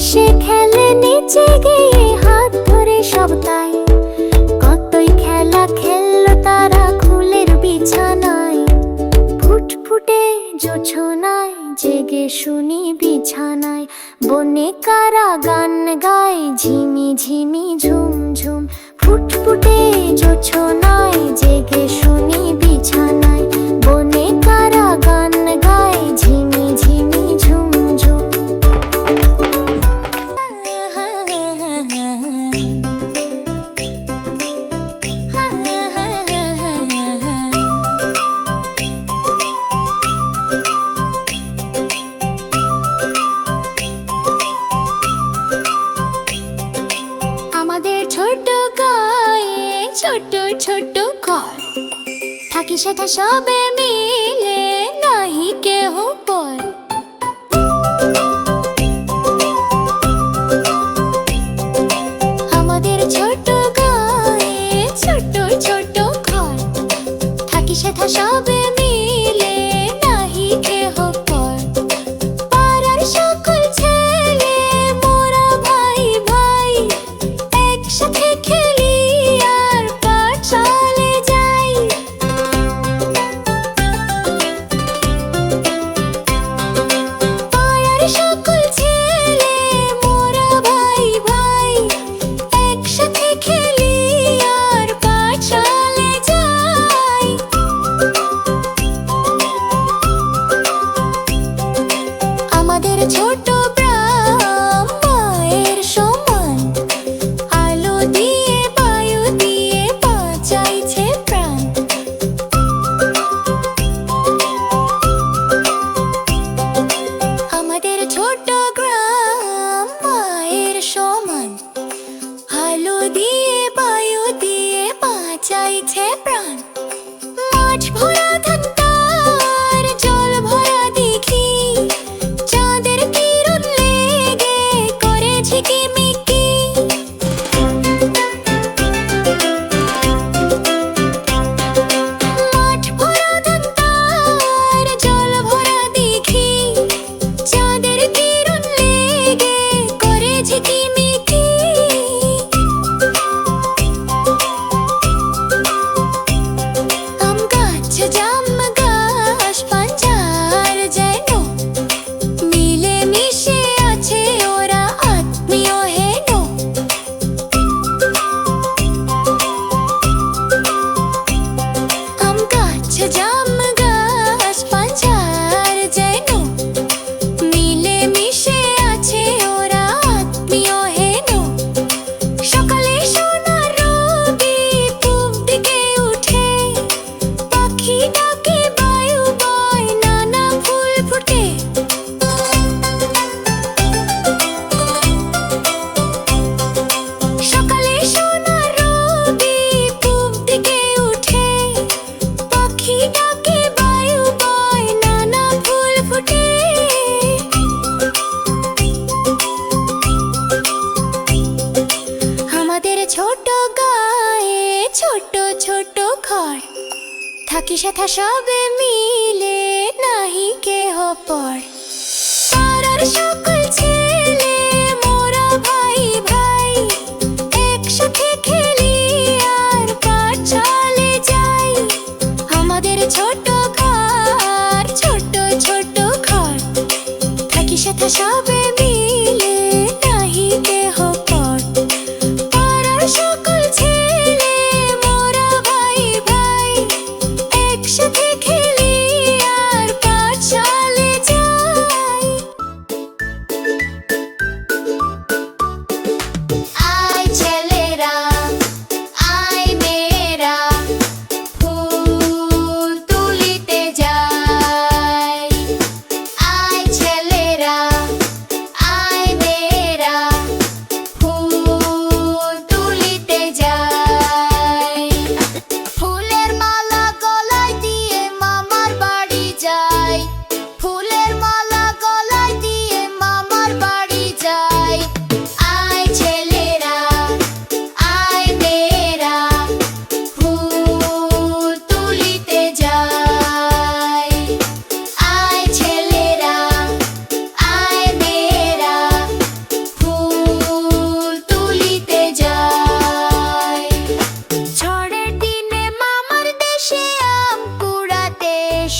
হেসে খেলে নিচে গিয়ে হাত ধরে সব তাই কতই খেলা খেললো তারা খুলের বিছানায়। ফুটফুটে জোছনায়, জেগে শুনি বিছানায়। বনে কারা গান গায়, ঝিমি ঝিমি ঝুম ঝুম। ফুটফুটে জোছনায়, জেগে শুনি বিছানায়। বনে কারা গান গায়, ঝিমি সাথে সবে মিলে নাহি কেহ পর।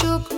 щоб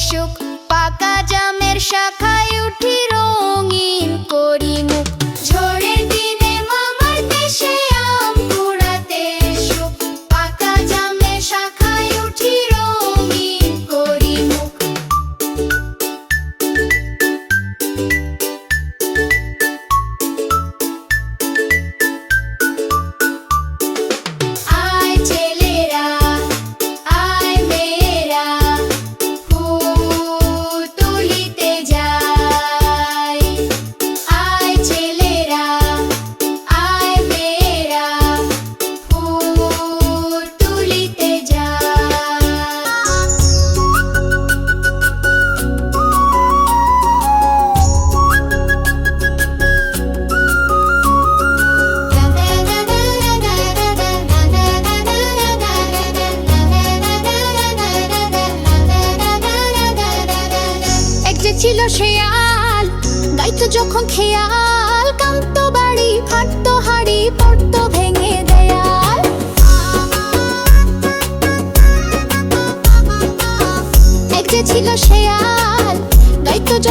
সুখ পাকা জামের শাখায় উঠি রঙিন করি মুখ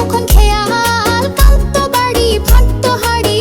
তখন খেয়াল কান্ত বাড়ি ভাত্ত হাড়ি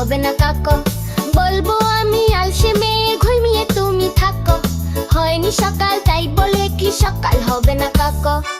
হবে না কাকো। বলব আমি আলসে মেয়ে ঘুমিয়ে তুমি থাকো। হয়নি সকাল, তাই বলে কি সকাল হবে না কাকো?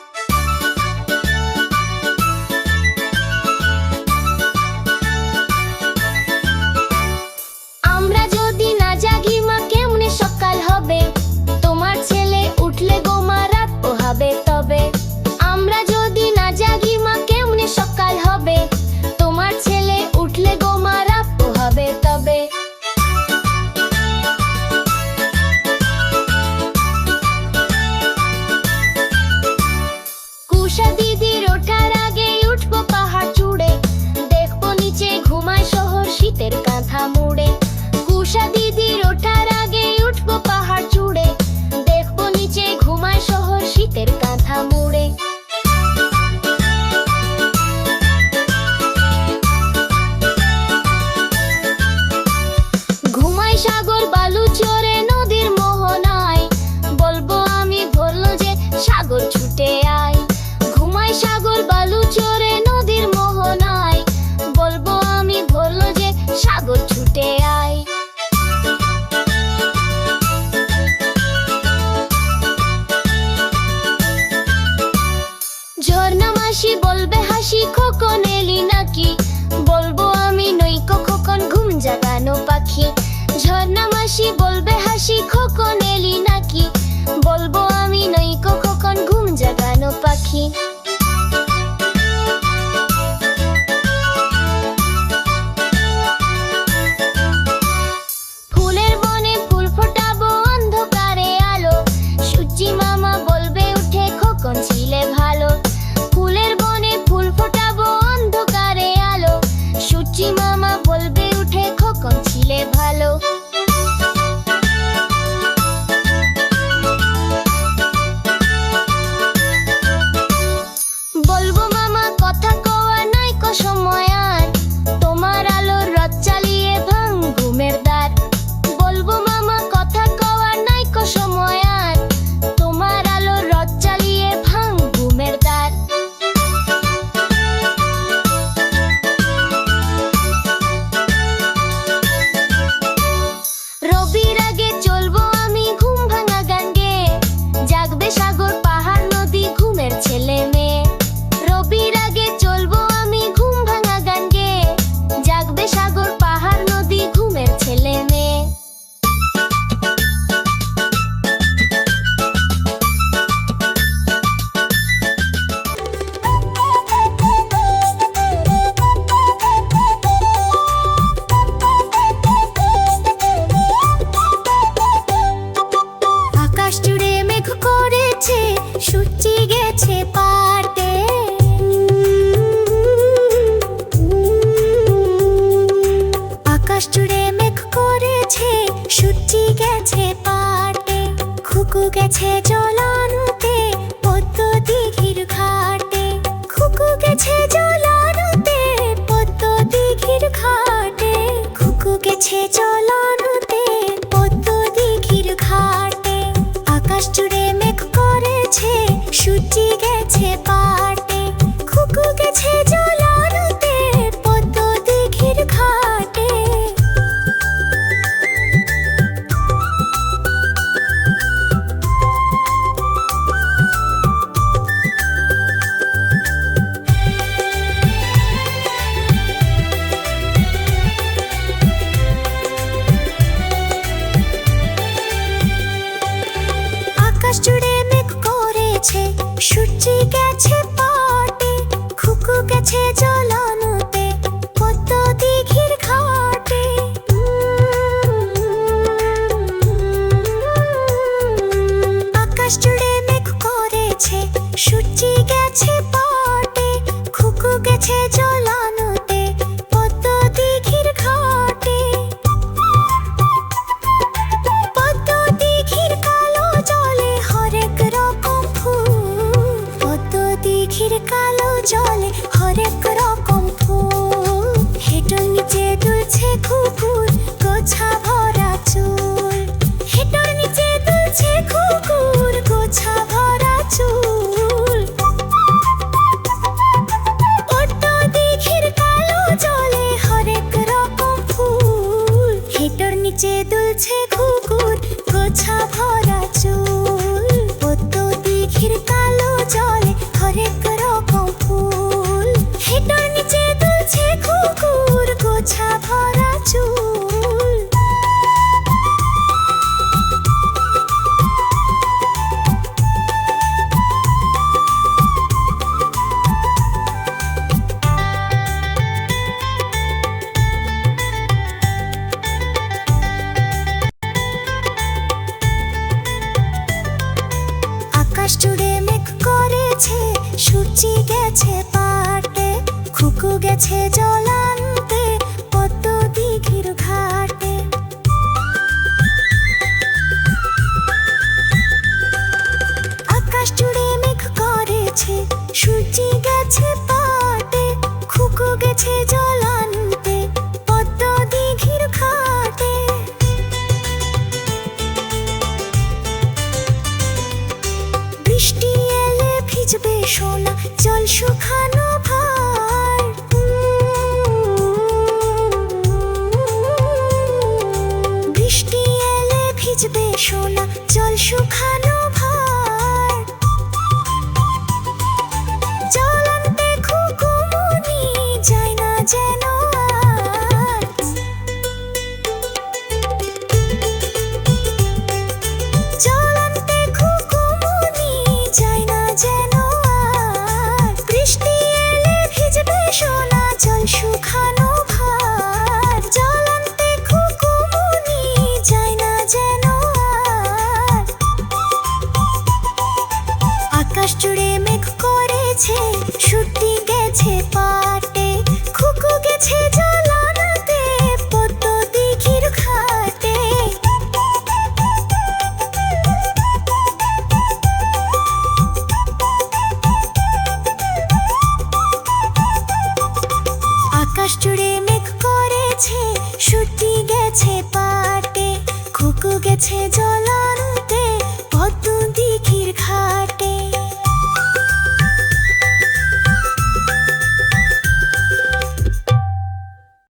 Чуть. আকাশ জুড়ে মেঘ করেছে সূর্যি গেছে পাটে খুকু গেছে জল us today.